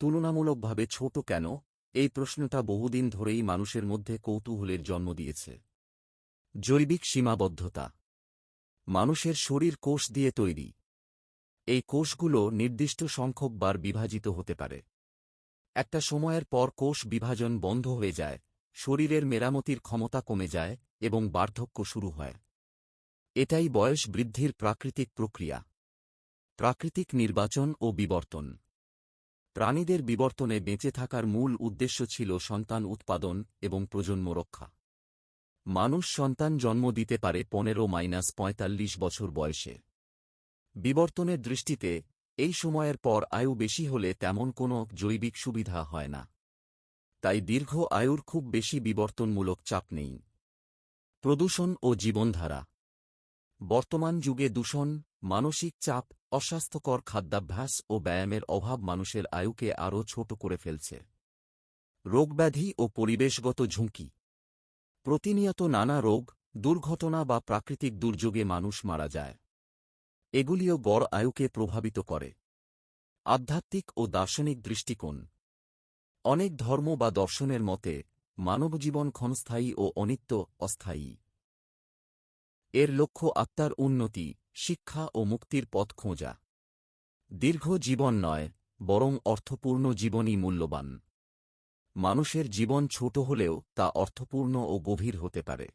তুলনামূলকভাবে ছোট কেন? এই প্রশ্নটা বহুদিন ধরেই মানুষের মধ্যে কৌতূহলের জন্ম দিয়েছে। জৈবিক সীমাবদ্ধতা। মানুষের শরীর কোষ দিয়ে তৈরি। এই কোষগুলো নির্দিষ্ট সংখ্যক বার বিভাজিত হতে পারে। একটা সময়ের পর কোষ বিভাজন বন্ধ হয়ে যায়, শরীরের মেরামতির ক্ষমতা কমে যায় এবং বার্ধক্য শুরু হয়। এটাই বয়স বৃদ্ধির প্রাকৃতিক প্রক্রিয়া। প্রাকৃতিক নির্বাচন ও বিবর্তন। প্রাণীদের বিবর্তনে বেঁচে থাকার মূল উদ্দেশ্য ছিল সন্তান উৎপাদন এবং প্রজন্ম রক্ষা। মানুষ সন্তান জন্ম দিতে পারে পনেরো মাইনাস পঁয়তাল্লিশ বছর বয়সে। বিবর্তনের দৃষ্টিতে, এই সময়ের পর আয়ু বেশি হলে তেমন কোনো জৈবিক সুবিধা হয় না। তাই দীর্ঘ আয়ুর খুব বেশি বিবর্তনমূলক চাপ নেই। প্রদূষণ ও জীবনধারা বর্তমান যুগে দূষণ, মানসিক চাপ, অস্বাস্থ্যকর খাদ্যাভ্যাস ও ব্যায়ামের অভাব মানুষের আয়ুকে আরও ছোট করে ফেলছে। রোগব্যাধি ও পরিবেশগত ঝুঁকি। প্রতিনিয়ত নানা রোগ, দুর্ঘটনা বা প্রাকৃতিক দুর্যোগে মানুষ মারা যায়। এগুলিও গড় আয়ুকে প্রভাবিত করে। আধ্যাত্মিক ও দার্শনিক দৃষ্টিকোণ। অনেক ধর্ম বা দর্শনের মতে, মানবজীবন ক্ষণস্থায়ী ও অনিত্য অস্থায়ী। এর লক্ষ্য আত্মার উন্নতি, শিক্ষা ও মুক্তির পথ খোঁজা। দীর্ঘ জীবন নয়, বরং অর্থপূর্ণ জীবনই মূল্যবান। মানুষের জীবন ছোট হলেও তা অর্থপূর্ণ ও গভীর হতে পারে।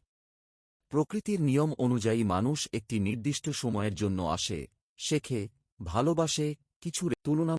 প্রকৃতির নিয়ম অনুযায়ী মানুষ একটি নির্দিষ্ট সময়ের জন্য আসে, শেখে, ভালোবাসে, কিছু তুলনা